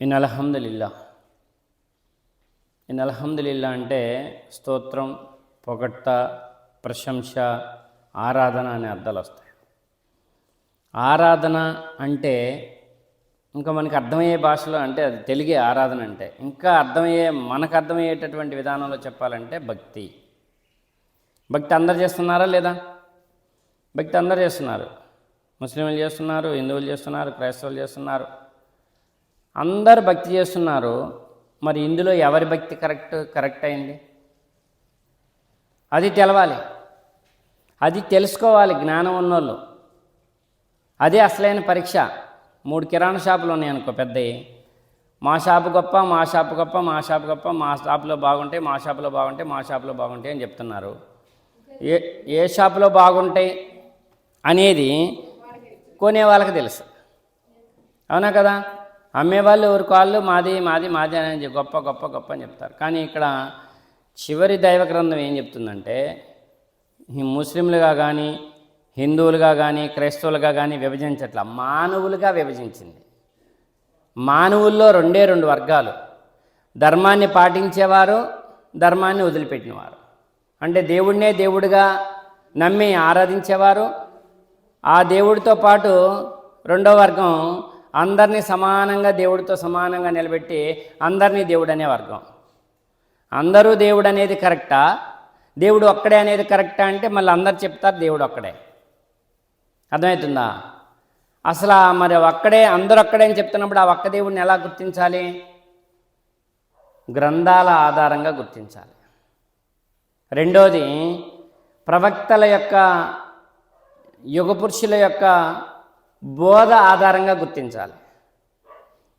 In అల్హమ్దులిల్లా. In అల్హమ్దులిల్లా అంటే స్తోత్రం పొగట్ట ప్రశంస ఆరాధన అనే అర్థాలు వస్తాయి. ఆరాధన అంటే ఇంకా మనకి అర్థమయ్యే భాషలో అంటే అది తెలుగే ఆరాధన అంటే ఇంకా అర్థమయ్యే మనకు అర్థమయ్యేటటువంటి విధానంలో చెప్పాలంటే భక్తి. భక్తి అందరు చేస్తున్నారా లేదా? భక్తి అందరు చేస్తున్నారు. ముస్లింలు చేస్తున్నారు హిందువులు చేస్తున్నారు క్రైస్తవులు చేస్తున్నారు. అందరు భక్తి చేస్తున్నారు మరి ఇందులో ఎవరి భక్తి కరెక్ట్ కరెక్ట్ అయింది? అది తెలవాలి. అది తెలుసుకోవాలి జ్ఞానం ఉన్నోళ్ళు. అదే అసలైన పరీక్ష. మూడు కిరాణా షాపులు ఉన్నాయి అనుకో పెద్దవి. మా షాపు గొప్ప మా షాపు గొప్ప మా షాపు గొప్ప మా షాపులో బాగుంటాయి మా షాపులో బాగుంటాయి మా షాపులో బాగుంటాయి అని చెప్తున్నారు. ఏ ఏ షాపులో బాగుంటాయి అనేది కొనే వాళ్ళకి తెలుసు. అవునా కదా? అమ్మేవాళ్ళు ఎవరి వాళ్ళు మాది మాది మాది అని గొప్ప గొప్ప గొప్ప అని చెప్తారు. కానీ ఇక్కడ చివరి దైవ గ్రంథం ఏం చెప్తుందంటే ఈ ముస్లింలుగా కానీ హిందువులుగా కానీ క్రైస్తవులుగా కానీ విభజించట్ల. మానవులుగా విభజించింది. మానవుల్లో రెండే రెండు వర్గాలు. ధర్మాన్ని పాటించేవారు ధర్మాన్ని వదిలిపెట్టినవారు. అంటే దేవుడినే దేవుడిగా నమ్మి ఆరాధించేవారు. ఆ దేవుడితో పాటు రెండో వర్గం అందరినీ సమానంగా దేవుడితో సమానంగా నిలబెట్టి అందరినీ దేవుడు అనే వర్గం. అందరూ దేవుడు అనేది కరెక్టా? దేవుడు ఒక్కడే అనేది కరెక్టా అంటే మళ్ళీ అందరు చెప్తారు దేవుడు ఒక్కడే. అర్థమవుతుందా? అసలు మరి ఒక్కడే అందరూ ఒక్కడే అని చెప్తున్నప్పుడు ఆ ఒక్క దేవుడిని ఎలా గుర్తించాలి? గ్రంథాల ఆధారంగా గుర్తించాలి. రెండోది ప్రవక్తల యొక్క యుగపురుషుల యొక్క బోధ ఆధారంగా గుర్తించాలి.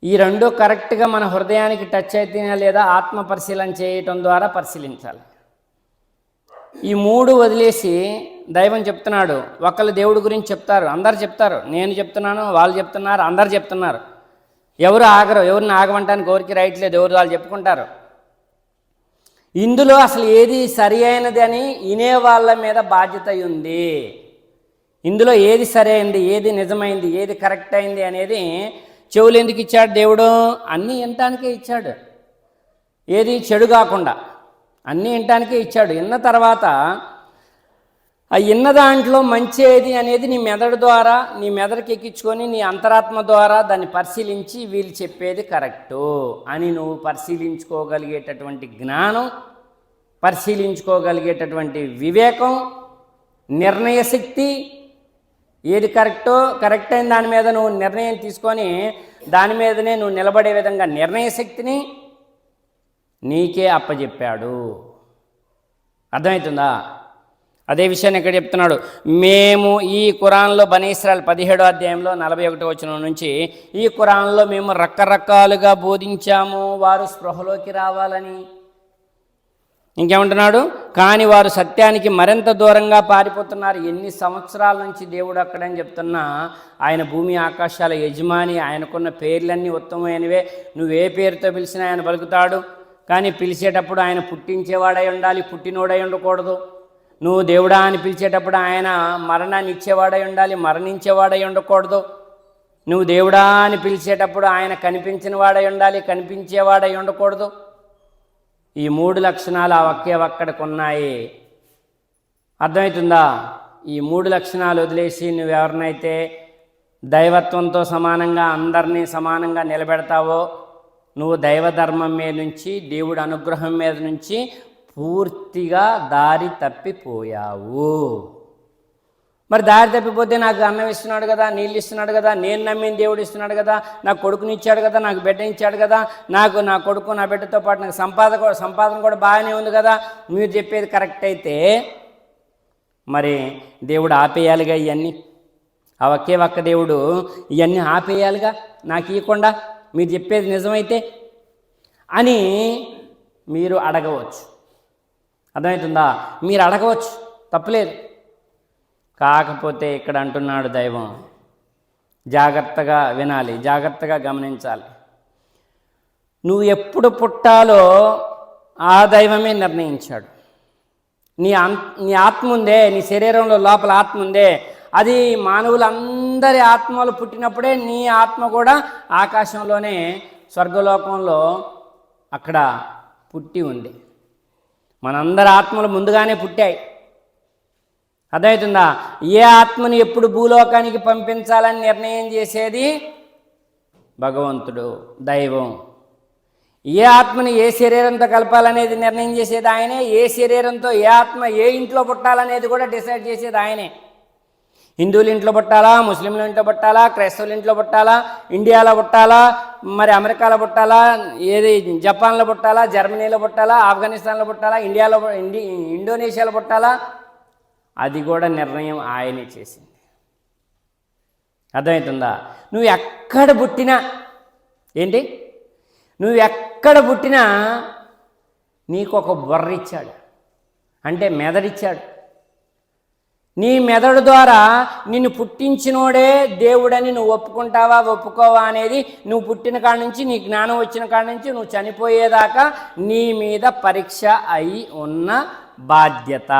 ఈ రెండు కరెక్ట్గా మన హృదయానికి టచ్ అయితేనే లేదా ఆత్మ పరిశీలన చేయటం ద్వారా పరిశీలించాలి. ఈ మూడు వదిలేసి దైవం చెప్తున్నాడు ఒకళ్ళు దేవుడి గురించి చెప్తారు అందరు చెప్తారు నేను చెప్తున్నాను వాళ్ళు చెప్తున్నారు అందరు చెప్తున్నారు. ఎవరు ఆగరు ఎవరిని ఆగమంటానికి ఎవరికి రైట్ లేదు ఎవరు వాళ్ళు చెప్పుకుంటారు. ఇందులో అసలు ఏది సరి అయినది అని వినే వాళ్ళ మీద బాధ్యత ఉంది. ఇందులో ఏది సరైంది ఏది నిజమైంది ఏది కరెక్ట్ అయింది అనేది చెవులు ఎందుకు ఇచ్చాడు దేవుడు? అన్నీ వినటానికే ఇచ్చాడు. ఏది చెడు కాకుండా అన్నీ వినటానికే ఇచ్చాడు. విన్న తర్వాత ఆ ఇన్న దాంట్లో మంచి ఏది అనేది నీ మెదడు ద్వారా నీ మెదడుకి ఎక్కించుకొని నీ అంతరాత్మ ద్వారా దాన్ని పరిశీలించి వీళ్ళు చెప్పేది కరెక్టు అని నువ్వు పరిశీలించుకోగలిగేటటువంటి జ్ఞానం పరిశీలించుకోగలిగేటటువంటి వివేకం నిర్ణయశక్తి ఏది కరెక్టో కరెక్ట్ అయిన దాని మీద నువ్వు నిర్ణయం తీసుకొని దాని మీదనే నువ్వు నిలబడే విధంగా నిర్ణయ శక్తిని నీకే అప్పచెప్పాడు అర్థమవుతుందా? అదే విషయాన్ని ఇక్కడ చెప్తున్నాడు. మేము ఈ కురాన్లో బనీస్రాలు పదిహేడో అధ్యాయంలో నలభై ఒకటో వచనం నుంచి ఈ కురాన్లో మేము రకరకాలుగా బోధించాము వారు స్పృహలోకి రావాలని. ఇంకేమంటున్నాడు? కానీ వారు సత్యానికి మరింత దూరంగా పారిపోతున్నారు. ఎన్ని సంవత్సరాల నుంచి దేవుడు అక్కడని చెప్తున్నా ఆయన భూమి ఆకాశాల యజమాని ఆయనకున్న పేర్లన్నీ ఉత్తమమైనవే. నువ్వు ఏ పేరుతో పిలిచినా ఆయన పలుకుతాడు కానీ పిలిచేటప్పుడు ఆయన పుట్టించేవాడై ఉండాలి పుట్టినోడై ఉండకూడదు. నువ్వు దేవుడా అని పిలిచేటప్పుడు ఆయన మరణాన్ని ఇచ్చేవాడై ఉండాలి మరణించేవాడై ఉండకూడదు. నువ్వు దేవుడా అని పిలిచేటప్పుడు ఆయన కనిపించిన వాడై ఉండాలి కనిపించేవాడై ఉండకూడదు. ఈ మూడు లక్షణాలు ఆ ఒకే ఒక్కడికి ఉన్నాయి అర్థమవుతుందా? ఈ మూడు లక్షణాలు వదిలేసి నువ్వెవరినైతే దైవత్వంతో సమానంగా అందరినీ సమానంగా నిలబెడతావో నువ్వు దైవ ధర్మం మీద నుంచి దేవుడి అనుగ్రహం మీద నుంచి పూర్తిగా దారి తప్పిపోయావు. మరి దారి తప్పిపోతే నాకు అన్నం ఇస్తున్నాడు కదా నీళ్ళు ఇస్తున్నాడు కదా నేను నమ్మిన దేవుడు ఇస్తున్నాడు కదా నా కొడుకుని ఇచ్చాడు కదా నాకు బిడ్డ ఇచ్చాడు కదా నాకు నా కొడుకు నా బిడ్డతో పాటు నాకు సంపాదన కూడా సంపాదన కూడా బాగానే ఉంది కదా. మీరు చెప్పేది కరెక్ట్ అయితే మరి దేవుడు ఆపేయాలిగా ఇవన్నీ ఆ ఒకే ఒక్క దేవుడు ఇవన్నీ ఆపేయాలిగా? నాకు ఇవ్వకుండా మీరు చెప్పేది నిజమైతే అని మీరు అడగవచ్చు. అర్థమవుతుందా? మీరు అడగవచ్చు. తప్పలేదు. కాకపోతే ఇక్కడ అంటున్నాడు దైవం. జాగ్రత్తగా వినాలి జాగ్రత్తగా గమనించాలి. నువ్వు ఎప్పుడు పుట్టాలో ఆ దైవమే నిర్ణయించాడు. నీ అం నీ ఆత్మ ఉందే నీ శరీరంలో లోపల ఆత్మ ఉందే అది మానవులందరి ఆత్మలు పుట్టినప్పుడే నీ ఆత్మ కూడా ఆకాశంలోనే స్వర్గలోకంలో అక్కడ పుట్టి ఉంది. మనందరి ఆత్మలు ముందుగానే పుట్టాయి. అర్థమవుతుందా? ఏ ఆత్మని ఎప్పుడు భూలోకానికి పంపించాలని నిర్ణయం చేసేది? భగవంతుడు దైవం. ఏ ఆత్మని ఏ శరీరంతో కలపాలనేది నిర్ణయం చేసేది ఆయనే? ఏ శరీరంతో ఏ ఆత్మ ఏ ఇంట్లో పుట్టాలనేది కూడా డిసైడ్ చేసేది ఆయనే. హిందువుల ఇంట్లో పుట్టాలా? ముస్లింల ఇంట్లో పుట్టాలా? క్రైస్తవుల ఇంట్లో పుట్టాలా? ఇండియాలో పుట్టాలా? మరి అమెరికాలో పుట్టాలా? ఏది? జపాన్లో పుట్టాలా? జర్మనీలో పుట్టాలా? ఆఫ్ఘనిస్తాన్లో పుట్టాలా? ఇండియాలో ఇండి ఇండోనేషియాలో పుట్టాలా? అది కూడా నిర్ణయం ఆయనే చేసింది. అర్థమవుతుందా? నువ్వు ఎక్కడ పుట్టినా ఏంటి? నువ్వు ఎక్కడ పుట్టినా నీకు ఒక బుర్ర ఇచ్చాడు. అంటే మెదడిచ్చాడు. నీ మెదడు ద్వారా నిన్ను పుట్టించినోడే దేవుడని నువ్వు ఒప్పుకుంటావా ఒప్పుకోవా అనేది నువ్వు పుట్టిన కాడ నుంచి నీ జ్ఞానం వచ్చిన కాడ నుంచి నువ్వు చనిపోయేదాకా నీ మీద పరీక్ష అయి ఉన్న బాధ్యత.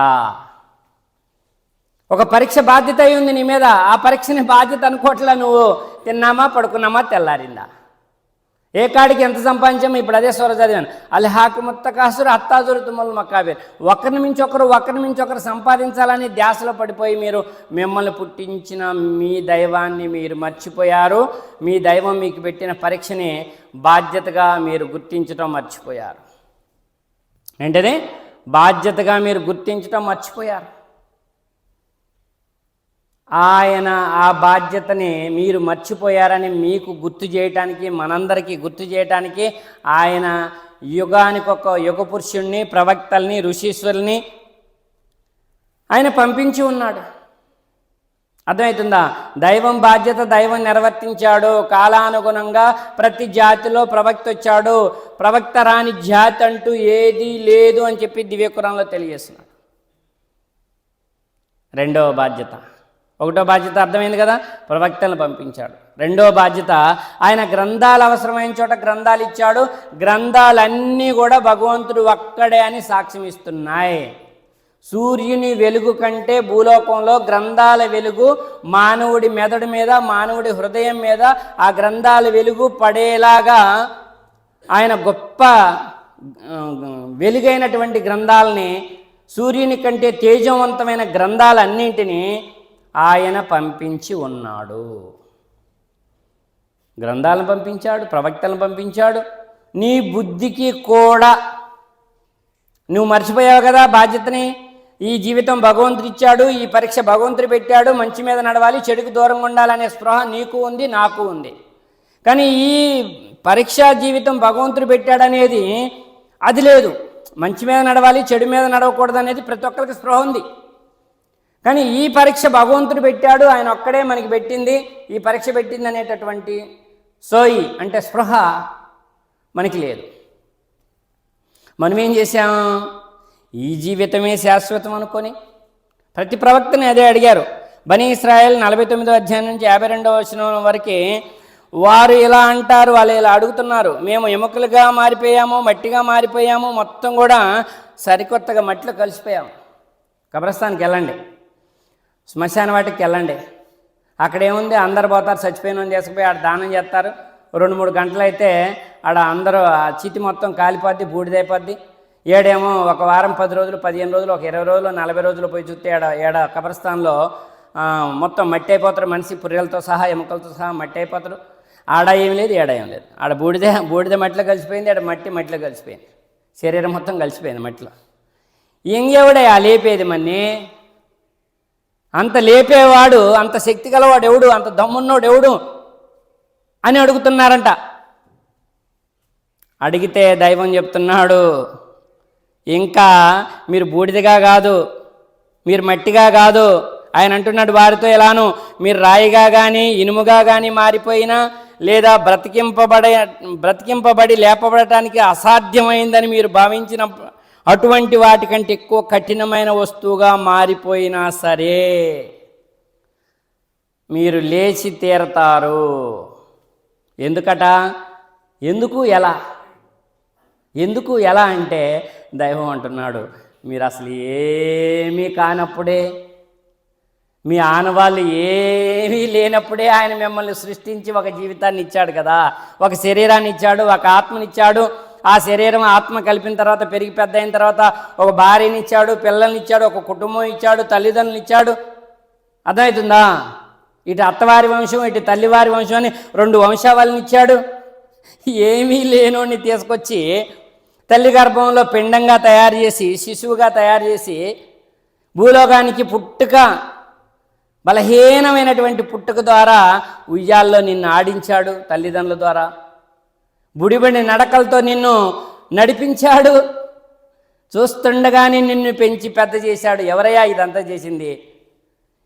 ఒక పరీక్ష బాధ్యత అయి ఉంది నీ మీద. ఆ పరీక్షని బాధ్యత అనుకోవట్లా నువ్వు. తిన్నామా పడుకున్నామా తెల్లారిందా? ఏ కాడికి ఎంత సంపాదించామో ఇప్పుడు అదే స్వర చదివాను. అల్హాకు ముత్తకాసురు అత్తాజురు తుమ్మలు మక్కాబీర్. ఒకరిని మించి ఒకరు ఒకరిని మించి ఒకరు సంపాదించాలని ధ్యాసలో పడిపోయి మీరు మిమ్మల్ని పుట్టించిన మీ దైవాన్ని మీరు మర్చిపోయారు. మీ దైవం మీకు పెట్టిన పరీక్షని బాధ్యతగా మీరు గుర్తించడం మర్చిపోయారు. ఏంటది? బాధ్యతగా మీరు గుర్తించడం మర్చిపోయారు. ఆయన ఆ బాధ్యతని మీరు మర్చిపోయారని మీకు గుర్తు చేయటానికి మనందరికీ గుర్తు చేయటానికి ఆయన యుగానికి ఒక యుగ పురుషుణ్ణి ప్రవక్తల్ని ఋషీశ్వరుని ఆయన పంపించి ఉన్నాడు. అర్థమవుతుందా? దైవం బాధ్యత దైవం నిర్వర్తించాడు. కాలానుగుణంగా ప్రతి జాతిలో ప్రవక్త వచ్చాడు. ప్రవక్త రాని జాతి అంటూ ఏది లేదు అని చెప్పి దివ్యకురంలో తెలియజేస్తున్నాడు. రెండవ బాధ్యత. ఒకటో బాధ్యత అర్థమైంది కదా? ప్రవక్తలను పంపించాడు. రెండో బాధ్యత ఆయన గ్రంథాలు అవసరమైన చోట గ్రంథాలు ఇచ్చాడు. గ్రంథాలన్నీ కూడా భగవంతుడు ఒక్కడే అని సాక్ష్యం ఇస్తున్నాయి. సూర్యుని వెలుగు కంటే భూలోకంలో గ్రంథాల వెలుగు మానవుడి మెదడు మీద మానవుడి హృదయం మీద ఆ గ్రంథాల వెలుగు పడేలాగా ఆయన గొప్ప వెలుగైనటువంటి గ్రంథాలని సూర్యుని కంటే తేజవంతమైన గ్రంథాలన్నింటినీ ఆయన పంపించి ఉన్నాడు. గ్రంథాలను పంపించాడు ప్రవక్తలను పంపించాడు. నీ బుద్ధికి కూడా నువ్వు మర్చిపోయావు కదా బాధ్యతని. ఈ జీవితం భగవంతుడు ఇచ్చాడు ఈ పరీక్ష భగవంతుడు పెట్టాడు మంచి మీద నడవాలి చెడుకు దూరంగా ఉండాలనే స్పృహ నీకు ఉంది నాకు ఉంది. కానీ ఈ పరీక్షా జీవితం భగవంతుడు పెట్టాడనేది అది లేదు. మంచి మీద నడవాలి చెడు మీద నడవకూడదు అనేది ప్రతి ఒక్కరికి స్పృహ ఉంది. కానీ ఈ పరీక్ష భగవంతుడు పెట్టాడు ఆయన ఒక్కడే మనకి పెట్టింది. ఈ పరీక్ష పెట్టింది అనేటటువంటి సోయి అంటే స్పృహ మనకి లేదు. మనం ఏం చేశాం? ఈ జీవితమే శాశ్వతం అనుకొని ప్రతి ప్రవక్తని అదే అడిగారు. బనీ ఇస్రాయల్ నలభై తొమ్మిదో అధ్యాయం నుంచి యాభై రెండవ వచనం వరకు వారు ఇలా అంటారు వాళ్ళు ఇలా అడుగుతున్నారు. మేము ఎముకలుగా మారిపోయాము మట్టిగా మారిపోయాము మొత్తం కూడా సరికొత్తగా మట్టిలో కలిసిపోయాము. కబ్రస్థానికి వెళ్ళండి. శ్మశాన వాటికి వెళ్ళండి. అక్కడేముంది? అందరు పోతారు చచ్చిపోయిన చేసుకుపోయి ఆడ దానం చేస్తారు. రెండు మూడు గంటలు అయితే ఆడ అందరూ ఆ చితి మొత్తం కాలిపోద్ది బూడిదైపోద్ది. ఏడేమో ఒక వారం పది రోజులు పదిహేను రోజులు ఒక ఇరవై రోజులు నలభై రోజులు పోయి చూస్తే ఏడ ఏడ కబరస్థాన్లో మొత్తం మట్టి అయిపోతారు మనిషి పుర్రెలతో సహా ఎముకలతో సహా మట్టి అయిపోతారు ఆడ ఏం లేదు ఏడ ఏం లేదు. ఆడ బూడిద బూడిద మట్టిలో కలిసిపోయింది ఆడ మట్టి మట్టిలో కలిసిపోయింది. శరీరం మొత్తం కలిసిపోయింది మట్టిలో. ఇంకెవడే ఆ లేపేది మన్ని? అంత లేపేవాడు అంత శక్తి గలవాడు ఎవడు అంత దమ్మున్నోడు ఎవడు అని అడుగుతున్నారంట. అడిగితే దైవం చెప్తున్నాడు ఇంకా మీరు బూడిదగా కాదు మీరు మట్టిగా కాదు. ఆయన అంటున్నాడు వారితో ఎలాను మీరు రాయిగా కానీ ఇనుముగా కానీ మారిపోయినా లేదా బ్రతికింపబడే బ్రతికింపబడి లేపబడటానికి అసాధ్యమైందని మీరు భావించిన అటువంటి వాటికంటే ఎక్కువ కఠినమైన వస్తువుగా మారిపోయినా సరే మీరు లేచి తీరతారు. ఎందుకట? ఎందుకు ఎలా? ఎందుకు ఎలా అంటే దైవం అంటున్నాడు మీరు అసలు ఏమీ కానప్పుడే మీ ఆనవాళ్ళు ఏమీ లేనప్పుడే ఆయన మిమ్మల్ని సృష్టించి ఒక జీవితాన్ని ఇచ్చాడు కదా. ఒక శరీరాన్ని ఇచ్చాడు ఒక ఆత్మనిచ్చాడు ఆ శరీరం ఆత్మ కలిపిన తర్వాత పెరిగి పెద్ద అయిన తర్వాత ఒక భార్యని ఇచ్చాడు పిల్లల్ని ఇచ్చాడు ఒక కుటుంబం ఇచ్చాడు తల్లిదండ్రులు ఇచ్చాడు. అర్థమవుతుందా? ఇటు అత్తవారి వంశం ఇటు తల్లివారి వంశం అని రెండు వంశావళిని ఇచ్చాడు. ఏమీ లేనోడిని తీసుకొచ్చి తల్లి గర్భంలో పిండంగా తయారు చేసి శిశువుగా తయారు చేసి భూలోకానికి పుట్టుక బలహీనమైనటువంటి పుట్టుక ద్వారా ఉయ్యాల్లో నిన్ను ఆడించాడు తల్లిదండ్రుల ద్వారా. బుడిబడి నడకలతో నిన్ను నడిపించాడు. చూస్తుండగానే నిన్ను పెంచి పెద్ద చేశాడు. ఎవరయ్యా ఇదంతా చేసింది?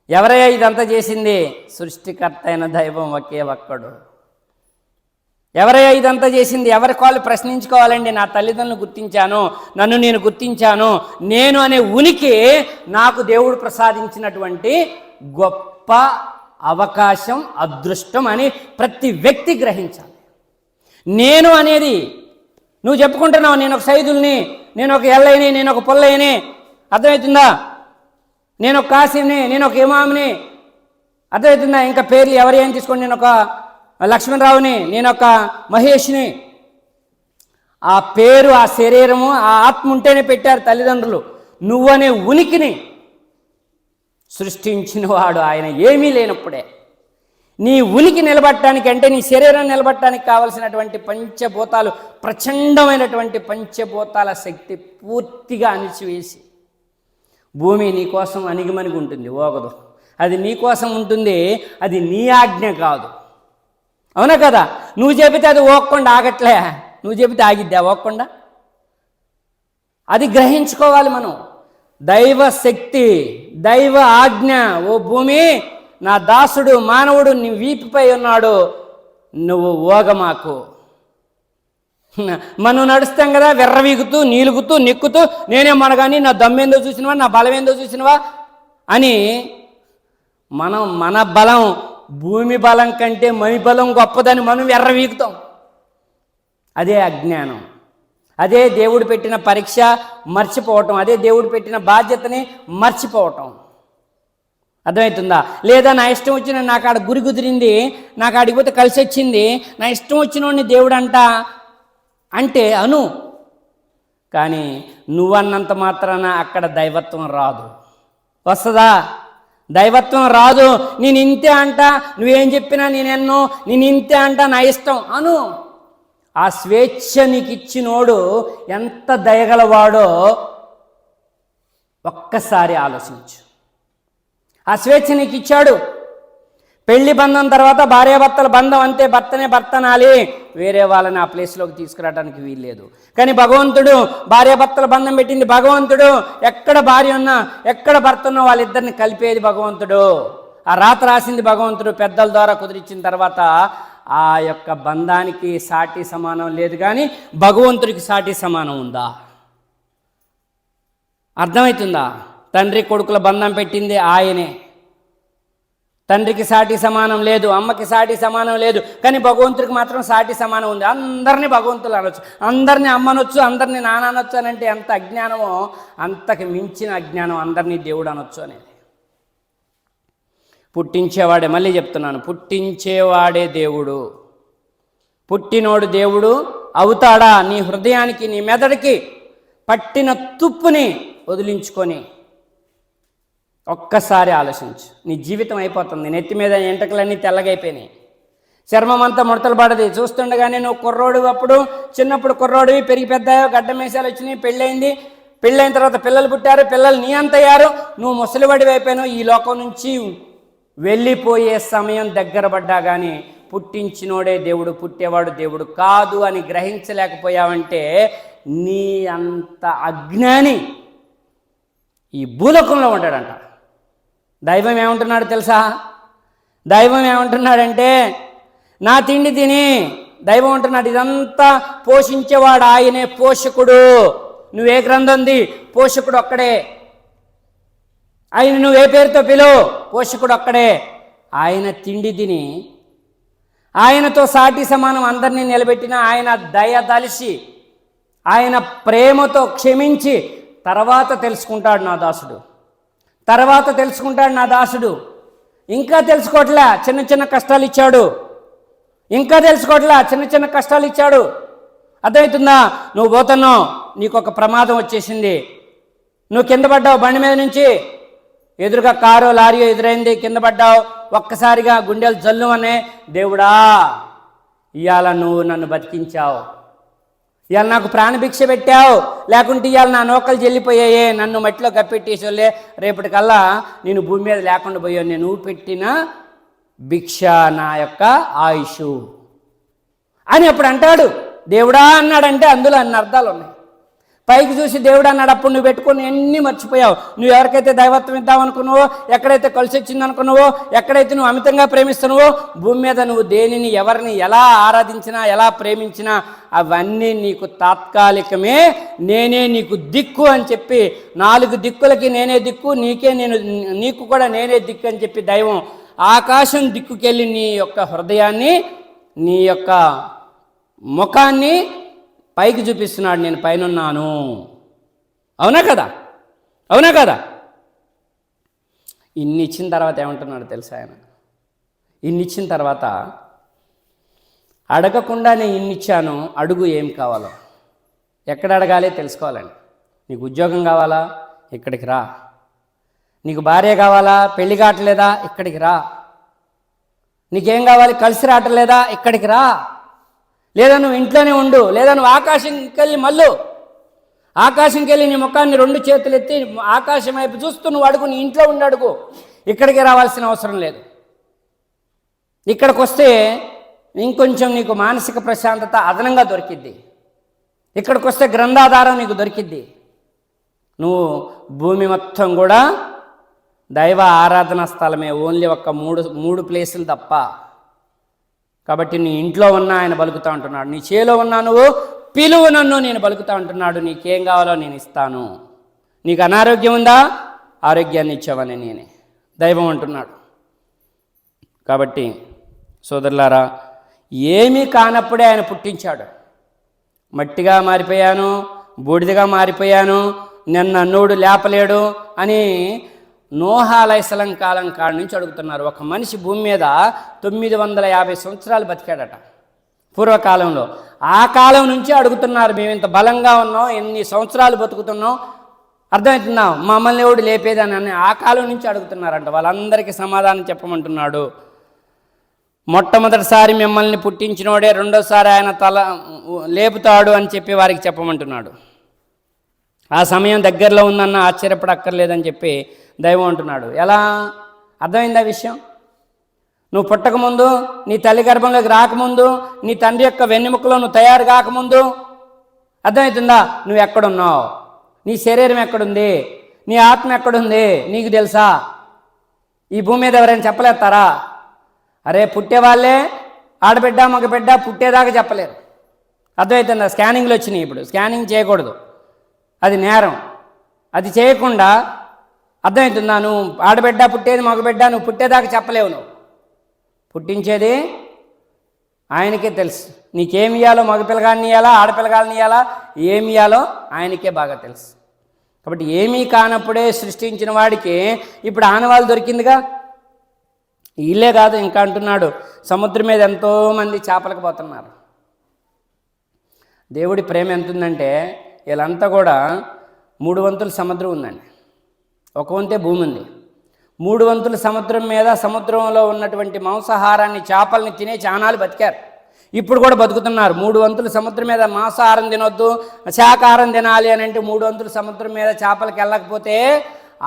ఎవరయ్యా ఇదంతా చేసింది? సృష్టికర్త అయిన దైవం ఒకే ఒక్కడు. ఎవరయ్యా ఇదంతా చేసింది? ఎవరి కాళ్ళు ప్రశ్నించుకోవాలండి? నా తల్లిదండ్రులు గుర్తించాను. నన్ను నేను గుర్తించాను. నేను అనే ఉనికి నాకు దేవుడు ప్రసాదించినటువంటి గొప్ప అవకాశం అదృష్టం అని ప్రతి వ్యక్తి గ్రహించాలి. నేను అనేది నువ్వు చెప్పుకుంటున్నావు నేను ఒక సైదుల్ని నేను ఒక ఎల్లయ్యని నేను ఒక పుల్లయ్యని. అర్థమవుతుందా? నేను ఒక కాసిని నేను ఒక ఇమామిని. అర్థమవుతుందా? ఇంకా పేర్లు ఎవరు ఏం తీసుకోండి నేను ఒక లక్ష్మణరావుని నేను ఒక మహేష్ని. ఆ పేరు ఆ శరీరము ఆ ఆత్మ ఉంటేనే పెట్టారు తల్లిదండ్రులు. నువ్వనే ఉనికిని సృష్టించిన వాడు ఆయన ఏమీ లేనప్పుడే. నీ ఉనికి నిలబట్టడానికి అంటే నీ శరీరం నిలబట్టడానికి కావలసినటువంటి పంచభూతాలు ప్రచండమైనటువంటి పంచభూతాల శక్తి పూర్తిగా అణిచివేసి భూమి నీ కోసం అణిగిమణిగి ఉంటుంది ఓగదు. అది నీ కోసం ఉంటుంది అది నీ ఆజ్ఞ కాదు. అవునా కదా? నువ్వు చెబితే అది ఓక్కుండా ఆగట్లే. నువ్వు చెబితే ఆగిద్దా ఓక్కుండా? అది గ్రహించుకోవాలి మనం. దైవ శక్తి దైవ ఆజ్ఞ ఓ భూమి నా దాసుడు మానవుడు నీ వీపుపై ఉన్నాడు నువ్వు ఓగమాకు. మనం నడుస్తాం కదా వెర్రవీగుతూ నీలుగుతూ నెక్కుతూ నేనే మనగాని నా దమ్మేందో చూసినవా నా బలం ఏందో చూసినవా అని మనం మన బలం భూమి బలం కంటే మణి బలం గొప్పదని మనం ఎర్రవీగుతాం అదే అజ్ఞానం. అదే దేవుడు పెట్టిన పరీక్ష మర్చిపోవటం. అదే దేవుడు పెట్టిన బాధ్యతని మర్చిపోవటం. అర్థమవుతుందా? లేదా నా ఇష్టం వచ్చిన నాకు ఆడ గురి కుదిరింది నాకు ఆడిపోతే కలిసి వచ్చింది నా ఇష్టం వచ్చినోడిని దేవుడు అంట అంటే అను. కానీ నువ్వన్నంత మాత్రాన అక్కడ దైవత్వం రాదు. వస్తుందా? దైవత్వం రాదు. నేను ఇంతే అంట నువ్వేం చెప్పినా నేనెన్నో నేను ఇంతే అంట నా ఇష్టం అను. ఆ స్వేచ్ఛ నీకు ఇచ్చినోడు ఎంత దయగలవాడో ఒక్కసారి ఆలోచించు. ఆ స్వేచ్ఛ నీకు ఇచ్చాడు. పెళ్ళి బంధం తర్వాత భార్యాభర్తల బంధం అంతే భర్తనే భర్తనాలి. వేరే వాళ్ళని ఆ ప్లేస్లోకి తీసుకురావడానికి వీల్లేదు. కానీ భగవంతుడు భార్యాభర్తల బంధం పెట్టింది భగవంతుడు. ఎక్కడ భార్య ఉన్నా ఎక్కడ భర్త ఉన్నా వాళ్ళిద్దరిని కలిపేది భగవంతుడు. ఆ రాత రాసింది భగవంతుడు పెద్దల ద్వారా కుదిరించిన తర్వాత ఆ యొక్క బంధానికి సాటి సమానం లేదు కానీ భగవంతుడికి సాటి సమానం ఉందా? అర్థమవుతుందా? తండ్రి కొడుకుల బంధం పెట్టింది ఆయనే. తండ్రికి సాటి సమానం లేదు అమ్మకి సాటి సమానం లేదు కానీ భగవంతుడికి మాత్రం సాటి సమానం ఉంది. అందరినీ భగవంతులు అనొచ్చు. అందరినీ అమ్మనొచ్చు అందరినీ నాన్న అనొచ్చు అని అంటే ఎంత అజ్ఞానమో అంతకు మించిన అజ్ఞానం అందరినీ దేవుడు అనొచ్చు అనేది. పుట్టించేవాడే మళ్ళీ చెప్తున్నాను పుట్టించేవాడే దేవుడు. పుట్టినోడు దేవుడు అవుతాడా? నీ హృదయానికి నీ మెదడుకి పట్టిన తుప్పుని వదిలించుకొని ఒక్కసారి ఆలోచించు. నీ జీవితం అయిపోతుంది. నెత్తి మీద ఎంటకలన్నీ తెల్లగైపోయినాయి. చర్మం అంతా ముడతలు పడది. చూస్తుండగానే నువ్వు కుర్రోడు అప్పుడు చిన్నప్పుడు కుర్రోడివి పెరిగి పెద్దాయో గడ్డ మీసాలు వచ్చినాయి పెళ్ళైంది. పెళ్ళైన తర్వాత పిల్లలు పుట్టారు పిల్లలు నీ అంత అయ్యారు. నువ్వు ముసలివాడి అయిపోయాను ఈ లోకం నుంచి వెళ్ళిపోయే సమయం దగ్గర పడ్డా కానీ పుట్టించినోడే దేవుడు పుట్టేవాడు దేవుడు కాదు అని గ్రహించలేకపోయావంటే నీ అంత అజ్ఞాని ఈ భూలోకంలో ఉంటాడంట. దైవం ఏమంటున్నాడు తెలుసా? దైవం ఏమంటున్నాడంటే నా తిండి తిని. దైవం అంటున్నాడు ఇదంతా పోషించేవాడు ఆయనే పోషకుడు. నువ్వే గ్రంథంది పోషకుడు ఒక్కడే. ఆయన నువ్వే పేరుతో పిలువు? పోషకుడు ఒక్కడే. ఆయన తిండి తిని ఆయనతో సాటి సమానం అందరినీ నిలబెట్టిన ఆయన దయ దలిసి ఆయన ప్రేమతో క్షమించి తర్వాత తెలుసుకుంటాడు నా దాసుడు. తర్వాత తెలుసుకుంటాడు నా దాసుడు. ఇంకా తెలుసుకోవట్లే చిన్న చిన్న కష్టాలు ఇచ్చాడు. ఇంకా తెలుసుకోవట్లే చిన్న చిన్న కష్టాలు ఇచ్చాడు. అర్థమవుతుందా? నువ్వు పోతున్నావు నీకు ఒక ప్రమాదం వచ్చేసింది. నువ్వు కింద పడ్డావు బండి మీద నుంచి. ఎదురుగా కారు లారీ ఎదురైంది కింద పడ్డావు. ఒక్కసారిగా గుండెలు జల్లు అనే దేవుడా ఇవాళ నువ్వు నన్ను బతికించావు. ఇవాళ నాకు ప్రాణభిక్ష పెట్టావు. లేకుంటే ఇవాళ నా నోకలు చెల్లిపోయాయే నన్ను మట్టిలో గప్పెట్టేసోలే రేపటికల్లా నేను భూమి మీద లేకుండా పోయావు నేను పెట్టిన భిక్ష నా యొక్క ఆయుష్ అని అప్పుడు అంటాడు. దేవుడా అన్నాడంటే అందులో అన్ని అర్థాలు ఉన్నాయి. పైకి చూసి దేవుడు అన్నాడు అప్పుడు నువ్వు పెట్టుకుని ఎన్ని మర్చిపోయావు? నువ్వు ఎవరికైతే దైవత్వం ఇద్దామనుకున్నావో ఎక్కడైతే కలిసి వచ్చింది అనుకున్నావో ఎక్కడైతే నువ్వు అమితంగా ప్రేమిస్తున్నావో భూమి మీద నువ్వు దేనిని ఎవరిని ఎలా ఆరాధించినా ఎలా ప్రేమించినా అవన్నీ నీకు తాత్కాలికమే. నేనే నీకు దిక్కు అని చెప్పి నాలుగు దిక్కులకి నేనే దిక్కు నీకే నేను నీకు కూడా నేనే దిక్కు అని చెప్పి దైవం ఆకాశం దిక్కుకెళ్ళి నీ యొక్క హృదయాన్ని నీ యొక్క ముఖాన్ని పైకి చూపిస్తున్నాడు నేను పైనున్నాను. అవునా కదా? అవునా కదా? ఇన్ని ఇచ్చిన తర్వాత ఏమంటున్నాడు తెలుసా ఆయన? ఇన్ని ఇచ్చిన తర్వాత అడగకుండా నేను ఇన్ని ఇచ్చాను అడుగు ఏం కావాలో. ఎక్కడ అడగాలి తెలుసుకోవాలండి. నీకు ఉద్యోగం కావాలా? ఇక్కడికి రా. నీకు భార్య కావాలా? పెళ్ళి కావట్లేదా? ఇక్కడికి రా. నీకేం కావాలి? కలిసి రావట్లేదా? ఇక్కడికి రా. లేదా నువ్వు ఇంట్లోనే ఉండు లేదా నువ్వు ఆకాశంకి వెళ్ళి మళ్ళు. ఆకాశంకి వెళ్ళి నీ ముఖాన్ని రెండు చేతులు ఎత్తి ఆకాశం వైపు చూస్తూ నువ్వు అడుగు నీ ఇంట్లో ఉండి అడుగు. ఇక్కడికి రావాల్సిన అవసరం లేదు. ఇక్కడికి వస్తే ఇంకొంచెం నీకు మానసిక ప్రశాంతత అదనంగా దొరికిద్ది. ఇక్కడికి వస్తే గ్రంథాధారం నీకు దొరికిద్ది. నువ్వు భూమి మొత్తం కూడా దైవ ఆరాధన స్థలమే ఓన్లీ ఒక్క మూడు మూడు ప్లేసులు తప్ప. కాబట్టి నీ ఇంట్లో ఉన్నా ఆయన బలుకుతా ఉంటున్నాడు నీ చేలో ఉన్నా నువ్వు పిలువు నన్ను నేను బలుకుతా ఉంటున్నాడు నీకేం కావాలో నేను ఇస్తాను. నీకు అనారోగ్యం ఉందా? ఆరోగ్యాన్ని ఇచ్చావని నేనే. దైవం అంటున్నాడు. కాబట్టి సోదరులారా ఏమీ కానప్పుడే ఆయన పుట్టించాడు. మట్టిగా మారిపోయాను బూడిదగా మారిపోయాను నిన్న నన్నుడు లేపలేడు అని నోహాలైసలం కాలం కాడ నుంచి అడుగుతున్నారు ఒక మనిషి భూమి మీద తొమ్మిది వందల యాభై సంవత్సరాలు బతికాడట. పూర్వకాలంలో ఆ కాలం నుంచి అడుగుతున్నారు మేము ఇంత బలంగా ఉన్నాం ఎన్ని సంవత్సరాలు బతుకుతున్నాం అర్థమవుతుందా మమ్మల్ని ఎవడు లేపేదని అని ఆ కాలం నుంచి అడుగుతున్నారంట. వాళ్ళందరికీ సమాధానం చెప్పమంటున్నాడు. మొట్టమొదటిసారి మిమ్మల్ని పుట్టించినోడే రెండోసారి ఆయన తల లేపుతాడు అని చెప్పి వారికి చెప్పమంటున్నాడు. ఆ సమయం దగ్గరలో ఉందన్న ఆశ్చర్యపడక్కర్లేదని చెప్పి దైవం అంటున్నాడు. ఎలా? అర్థమైందా విషయం? నువ్వు పుట్టకముందు నీ తల్లి గర్భంలోకి రాకముందు నీ తండ్రి యొక్క వెన్నెముకలో నువ్వు తయారు కాకముందు అర్థమవుతుందా? నువ్వు ఎక్కడున్నావు? నీ శరీరం ఎక్కడుంది? నీ ఆత్మ ఎక్కడుంది? నీకు తెలుసా? ఈ భూమి మీద ఎవరైనా చెప్పలేస్తారా? అరే పుట్టేవాళ్ళే ఆడబిడ్డ మగబిడ్డ పుట్టేదాకా చెప్పలేరు. అర్థమవుతుందా? స్కానింగ్లు వచ్చినాయి ఇప్పుడు. స్కానింగ్ చేయకూడదు. అది నేరం. అది చేయకుండా అర్థమవుతుందా? నువ్వు ఆడబిడ్డ పుట్టేది మగబిడ్డ నువ్వు పుట్టేదాకా చెప్పలేవు నువ్వు. పుట్టించేది ఆయనకే తెలుసు. నీకేమి ఇవ్వాలో మగపిల్లగాడిని ఇవ్వాలా ఆడపిల్లగాడిని ఇవ్వాలా ఏమి ఇవ్వాలో ఆయనకే బాగా తెలుసు. కాబట్టి ఏమీ కానప్పుడే సృష్టించిన వాడికి ఇప్పుడు ఆనవాళ్ళు దొరికిందిగా? వీళ్ళే కాదు ఇంకా అంటున్నాడు. సముద్రం మీద ఎంతోమంది చేపలకు పోతున్నారు. దేవుడి ప్రేమ ఎంత ఉందంటే వీళ్ళంతా కూడా మూడు వంతుల సముద్రం ఉందండి. ఒక వంతే భూమి ఉంది. మూడు వంతుల సముద్రం మీద సముద్రంలో ఉన్నటువంటి మాంసాహారాన్ని చేపల్ని తినే చానాలు బతికారు. ఇప్పుడు కూడా బతుకుతున్నారు. మూడు వంతుల సముద్రం మీద మాంసాహారం తినొద్దు శాకాహారం తినాలి అని అంటే మూడు వంతుల సముద్రం మీద చేపలకి వెళ్ళకపోతే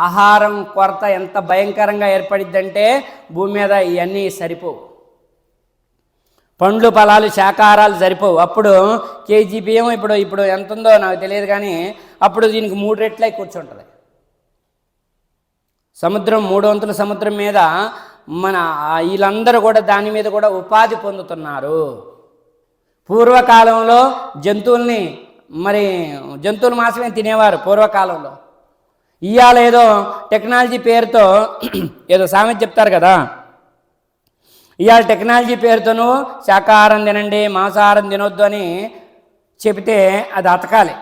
ఆహారం కొరత ఎంత భయంకరంగా ఏర్పడిద్దంటే భూమి మీద ఇవన్నీ సరిపోవు. పండ్లు ఫలాలు శాకాహారాలు సరిపోవు. అప్పుడు కేజీ బియ్యం ఇప్పుడు ఇప్పుడు ఎంత ఉందో నాకు తెలియదు కానీ అప్పుడు దీనికి మూడు రెట్లై కూర్చుంటుంది. సముద్రం మూడు వంతుల సముద్రం మీద మన వీళ్ళందరూ కూడా దాని మీద కూడా ఉపాధి పొందుతున్నారు. పూర్వకాలంలో జంతువుల్ని మరి జంతువులు మాత్రమే తినేవారు పూర్వకాలంలో. ఇవాళ ఏదో టెక్నాలజీ పేరుతో ఏదో సామెత చెప్తారు కదా ఇవాళ టెక్నాలజీ పేరుతోనూ శాకాహారం తినండి మాంసాహారం తినొద్దు అని చెబితే అది అతకాలి.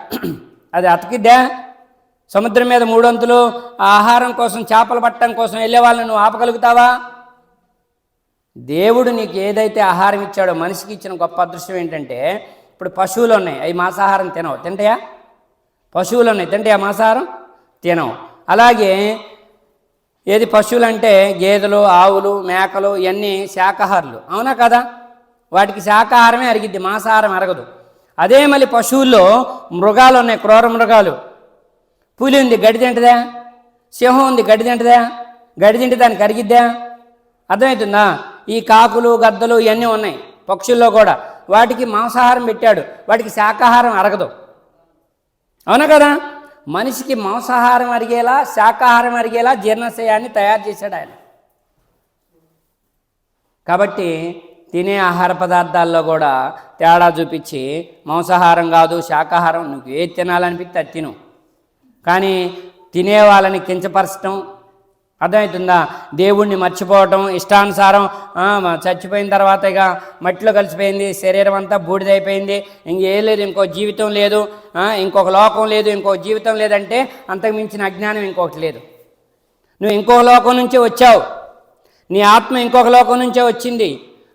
అది అతకిద్దా? సముద్రం మీద మూడొంతులు ఆ ఆహారం కోసం చేపలు పట్టడం కోసం వెళ్ళే వాళ్ళని నువ్వు ఆపగలుగుతావా? దేవుడు నీకు ఏదైతే ఆహారం ఇచ్చాడో మనిషికి ఇచ్చిన గొప్ప అదృష్టం ఏంటంటే ఇప్పుడు పశువులు ఉన్నాయి అవి మాంసాహారం తినవు. తింటాయా? పశువులు ఉన్నాయి. తింటాయా మాంసాహారం? తినవు. అలాగే ఏది పశువులు అంటే గేదెలు ఆవులు మేకలు ఇవన్నీ శాకాహారులు. అవునా కదా? వాటికి శాకాహారమే అరిగిద్ది మాంసాహారం అరగదు. అదే మళ్ళీ పశువుల్లో మృగాలు ఉన్నాయి క్రూర మృగాలు. పులి ఉంది గడ్డి తింటదా? సింహం ఉంది గడ్డి తింటదా? గడ్డి తింటే దానికి అరిగిద్దా? అర్థమవుతుందా? ఈ కాకులు గద్దలు ఇవన్నీ ఉన్నాయి పక్షుల్లో కూడా. వాటికి మాంసాహారం పెట్టాడు వాటికి శాకాహారం అరగదు. అవునా కదా? మనిషికి మాంసాహారం అరిగేలా శాకాహారం అరిగేలా జీర్ణశయాన్ని తయారు చేశాడు ఆయన. కాబట్టి తినే ఆహార పదార్థాల్లో కూడా తేడా చూపించి మాంసాహారం కాదు శాకాహారం నువ్వు ఏది తినాలనిపిస్తే అది తిను. కానీ తినే వాళ్ళని కించపరచడం అర్థమవుతుందా? దేవుణ్ణి మర్చిపోవటం ఇష్టానుసారం చచ్చిపోయిన తర్వాత ఇక మట్టిలో కలిసిపోయింది శరీరం అంతా బూడిదైపోయింది. ఇంకేం లేదు ఇంకో జీవితం లేదు ఇంకొక లోకం లేదు ఇంకో జీవితం లేదంటే అంతకు మించిన అజ్ఞానం ఇంకొకటి లేదు. నువ్వు ఇంకొక లోకం నుంచే వచ్చావు. నీ ఆత్మ ఇంకొక లోకం నుంచే వచ్చింది.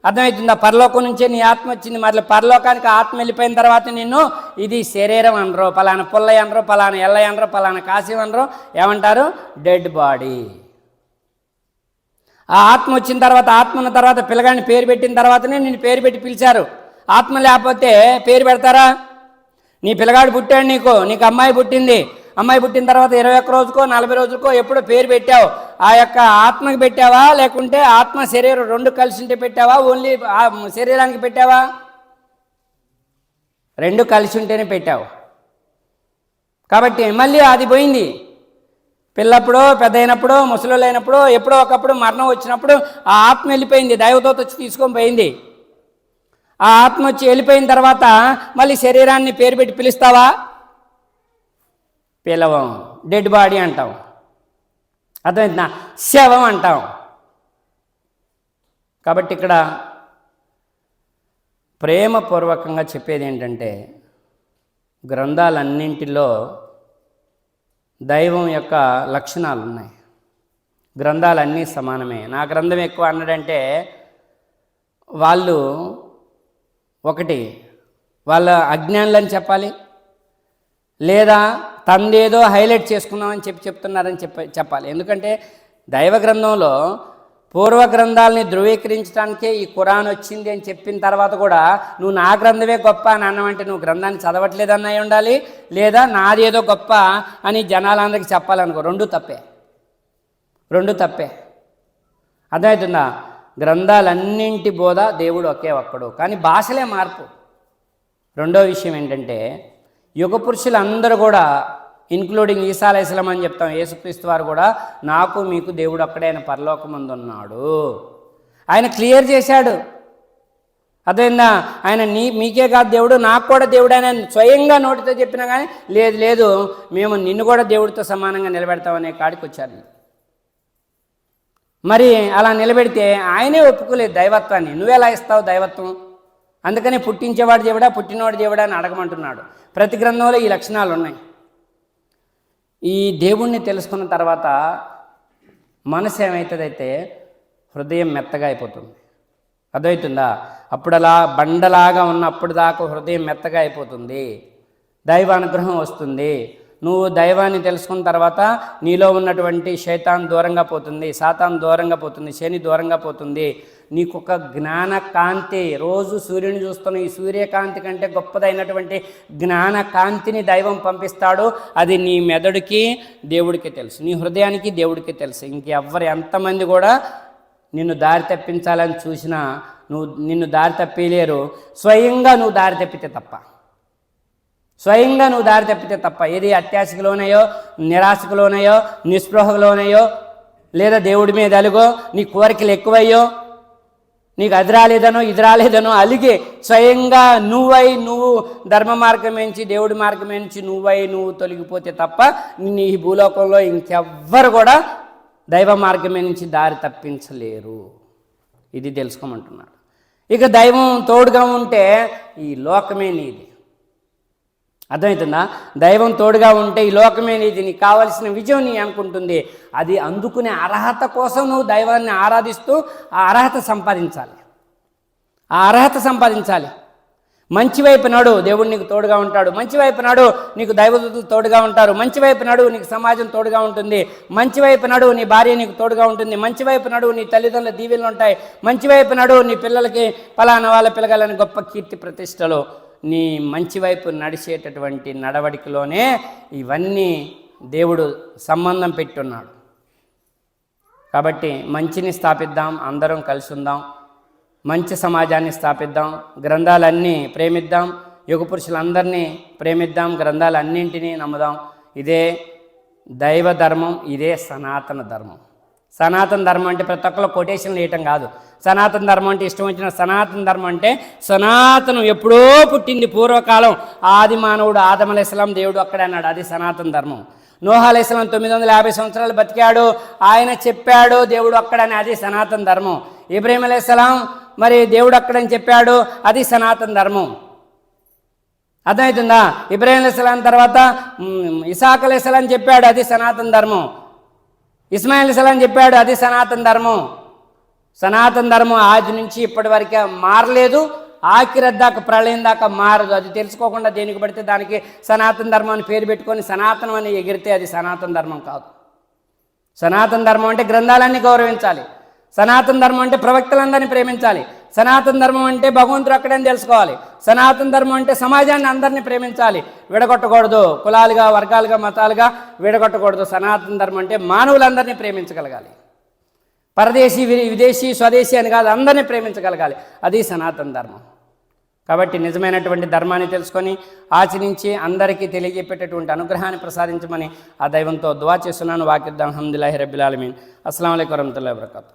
అర్థమవుతుందా? పరలోకం నుంచే నీ ఆత్మ వచ్చింది. మరి పరలోకానికి ఆత్మ వెళ్ళిపోయిన తర్వాత నిన్ను ఇది శరీరం అనరు పలానా పుల్లయ్య అనరు పలానా ఎల్లయ్య అనరు పలానా కాశీ అనరు ఏమంటారు? Dead body. ఆ ఆత్మ వచ్చిన తర్వాత ఆత్మ ఉన్న తర్వాత పిల్లగాడిని పేరు పెట్టిన తర్వాతనే నేను పేరు పెట్టి పిలిచారు. ఆత్మ లేకపోతే పేరు పెడతారా? నీ పిల్లగాడు పుట్టాడు నీకు నీకు అమ్మాయి పుట్టింది. అమ్మాయి పుట్టిన తర్వాత ఇరవై ఒక్క రోజుకో నలభై రోజులకో ఎప్పుడో పేరు పెట్టావు. ఆ యొక్క ఆత్మకి పెట్టావా? లేకుంటే ఆత్మ శరీరం రెండు కలిసి ఉంటే పెట్టావా? ఓన్లీ ఆ శరీరానికి పెట్టావా? రెండు కలిసి ఉంటేనే పెట్టావు. కాబట్టి మళ్ళీ అది పోయింది. పిల్లప్పుడు పెద్ద అయినప్పుడు ముసలోళ్ళు అయినప్పుడు ఎప్పుడో ఒకప్పుడు మరణం వచ్చినప్పుడు ఆ ఆత్మ వెళ్ళిపోయింది దైవదూత వచ్చి తీసుకొని పోయింది. ఆ ఆత్మ వచ్చి వెళ్ళిపోయిన తర్వాత మళ్ళీ శరీరాన్ని పేరు పెట్టి పిలుస్తావా? పిలవం. డెడ్ బాడీ అంటాం అర్థమైందా? శవం అంటాం కాబట్టి ఇక్కడ ప్రేమపూర్వకంగా చెప్పేది ఏంటంటే గ్రంథాలన్నింటిలో దైవం యొక్క లక్షణాలు ఉన్నాయి గ్రంథాలన్నీ సమానమే. నా గ్రంథం ఎక్కువ అన్నాడంటే వాళ్ళు ఒకటి వాళ్ళ అజ్ఞానులని చెప్పాలి లేదా తనదేదో హైలైట్ చేసుకున్నామని చెప్పి చెప్తున్నారని చెప్ప చెప్పాలి. ఎందుకంటే దైవ గ్రంథంలో పూర్వ గ్రంథాలని ధృవీకరించడానికే ఈ ఖురాన్ వచ్చింది అని చెప్పిన తర్వాత కూడా నువ్వు నా గ్రంథమే గొప్ప అని అన్నమంటే నువ్వు గ్రంథాన్ని చదవట్లేదన్నై ఉండాలి లేదా నాదేదో గొప్ప అని జనాలందరికీ చెప్పాలనుకో రెండు తప్పే. రెండు తప్పే. అర్థమవుతుందా? గ్రంథాలన్నింటి బోధ దేవుడు ఒకే ఒక్కడు. కానీ భాషలే మార్పు. రెండో విషయం ఏంటంటే యుగ పురుషులందరూ కూడా ఇన్క్లూడింగ్ ఈసా అని చెప్తాం. యేసుక్రీస్తు వారు కూడా నాకు మీకు దేవుడు అక్కడే ఆయన పరలోకమందు ఉన్నాడు ఆయన క్లియర్ చేశాడు. అదేందా? ఆయన నీ మీకే కాదు దేవుడు నాకు కూడా దేవుడు ఆయన స్వయంగా నోటితో చెప్పినా కానీ లేదు లేదు మేము నిన్ను కూడా దేవుడితో సమానంగా నిలబెడతామనే కాడికి వచ్చారు మరి. అలా నిలబెడితే ఆయనే ఒప్పుకోలేదు దైవత్వాన్ని. నువ్వెలా ఇస్తావు దైవత్వం? అందుకని పుట్టించేవాడు దేవుడా పుట్టినవాడు దేవుడా అని అడగమంటున్నాడు. ప్రతి గ్రంథంలో ఈ లక్షణాలు ఉన్నాయి ఈ దేవుణ్ణి తెలుసుకున్న తర్వాత మనసు ఏమవుతుందైతే హృదయం మెత్తగా అయిపోతుంది. అర్థమవుతుందా అప్పుడు అలా బండలాగా ఉన్నప్పుడు దాకా హృదయం మెత్తగా అయిపోతుంది. దైవ అనుగ్రహం వస్తుంది. నువ్వు దైవాన్ని తెలుసుకున్న తర్వాత నీలో ఉన్నటువంటి శైతాన్ దూరంగా పోతుంది సాతాన్ దూరంగా పోతుంది శని దూరంగా పోతుంది. నీకు ఒక జ్ఞాన కాంతి రోజు సూర్యుని చూస్తున్న ఈ సూర్యకాంతి కంటే గొప్పదైనటువంటి జ్ఞాన కాంతిని దైవం పంపిస్తాడు. అది నీ మెదడుకి దేవుడికి తెలుసు. నీ హృదయానికి దేవుడికి తెలుసు. ఇంకెవ్వరు ఎంతమంది కూడా నిన్ను దారి తప్పించాలని చూసినా నువ్వు నిన్ను దారి తప్పలేరు స్వయంగా నువ్వు దారి తప్పితే తప్ప. స్వయంగా నువ్వు దారి తప్పితే తప్ప. ఏది అత్యాశకు నిరాశకులోనయో నిస్పృహలోనయో లేదా దేవుడి మీద అలుగో నీ కోరికలు ఎక్కువయ్యో నీకు అది రాలేదనో ఇది రాలేదనో అలిగే. స్వయంగా నువ్వై నువ్వు ధర్మ మార్గం నుంచి దేవుడి మార్గం నుంచి నువ్వై నువ్వు తొలగిపోతే తప్ప నీ భూలోకంలో ఇంకెవ్వరు కూడా దైవ మార్గమే నుంచి దారి తప్పించలేరు. ఇది తెలుసుకోమంటున్నాడు. ఇక దైవం తోడుగా ఉంటే ఈ లోకమే నీది. అర్థమవుతుందా? దైవం తోడుగా ఉంటే ఈ లోకమే నీది నీకు కావలసిన విజయం నీ అనుకుంటుంది. అది అందుకునే అర్హత కోసం నువ్వు దైవాన్ని ఆరాధిస్తూ ఆ అర్హత సంపాదించాలి. ఆ అర్హత సంపాదించాలి. మంచి వైపు నడు దేవుడు నీకు తోడుగా ఉంటాడు. మంచి వైపు నడు నీకు దైవదూతలు తోడుగా ఉంటారు. మంచి వైపు నడు నీకు సమాజం తోడుగా ఉంటుంది. మంచి వైపు నడు నీ భార్య నీకు తోడుగా ఉంటుంది. మంచి వైపు నడు నీ తల్లిదండ్రుల దీవెనలు ఉంటాయి. మంచి వైపు నడు నీ పిల్లలకి పలానా వాళ్ళ పిల్లగాలని గొప్ప కీర్తి ప్రతిష్టలు. నీ మంచి వైపు నడిచేటటువంటి నడవడికలోనే ఇవన్నీ దేవుడు సంబంధం పెట్టున్నాడు. కాబట్టి మంచిని స్థాపిద్దాం అందరం కలిసి ఉందాం మంచి సమాజాన్ని స్థాపిద్దాం గ్రంథాలన్నీ ప్రేమిద్దాం యుగ పురుషులందరినీ ప్రేమిద్దాం గ్రంథాలన్నింటినీ నమ్ముదాం. ఇదే దైవ ధర్మం ఇదే సనాతన ధర్మం. సనాతన ధర్మం అంటే ప్రతి ఒక్కరు కొటేషన్లు వేయటం కాదు. సనాతన ధర్మం అంటే ఇష్టం వచ్చిన సనాతన ధర్మం అంటే సనాతనం ఎప్పుడో పుట్టింది పూర్వకాలం. ఆది మానవుడు ఆదమలేస్లాం దేవుడు అక్కడ అన్నాడు అది సనాతన ధర్మం. నోహాలేస్లాం తొమ్మిది వందల యాభై సంవత్సరాలు బతికాడు ఆయన చెప్పాడు దేవుడు అక్కడని అది సనాతన ధర్మం. ఇబ్రాహీం అలైస్లాం మరి దేవుడు అక్కడని చెప్పాడు అది సనాతన ధర్మం. అర్థమవుతుందా? ఇబ్రాహీం అలైస్లాం తర్వాత ఇసాక్ అలైస్లాం చెప్పాడు అది సనాతన ధర్మం. ఇస్మాయిల్ అలైహిస్సలాం చెప్పాడు అది సనాతన ధర్మం. సనాతన ధర్మం ఆది నుంచి ఇప్పటి వరకే మారలేదు. ఆఖరి దాకా ప్రళయం దాకా మారదు. అది తెలుసుకోకుండా దేనికి పడితే దానికి సనాతన ధర్మం అని పేరు పెట్టుకొని సనాతనం అని ఎగిరితే అది సనాతన ధర్మం కాదు. సనాతన ధర్మం అంటే గ్రంథాలన్నీ గౌరవించాలి. సనాతన ధర్మం అంటే ప్రవక్తలందరినీ ప్రేమించాలి. సనాతన ధర్మం అంటే భగవంతుడు అక్కడని తెలుసుకోవాలి. సనాతన ధర్మం అంటే సమాజాన్ని అందరినీ ప్రేమించాలి. విడగొట్టకూడదు. కులాలుగా వర్గాలుగా మతాలుగా విడగొట్టకూడదు. సనాతన ధర్మం అంటే మానవులందరినీ ప్రేమించగలగాలి. పరదేశీ విదేశీ స్వదేశీ అని కాదు అందరినీ ప్రేమించగలగాలి. అది సనాతన ధర్మం. కాబట్టి నిజమైనటువంటి ధర్మాన్ని తెలుసుకొని ఆచరించి అందరికీ తెలియజెప్పేటటువంటి అనుగ్రహాన్ని ప్రసాదించమని ఆ దైవంతో దువా చేస్తున్నాను. వాకిద్దాం హమ్దుల్లాహి రబ్బిల్ ఆలమీన్. అస్సలం అయికు వరహతుల్లా వరకతు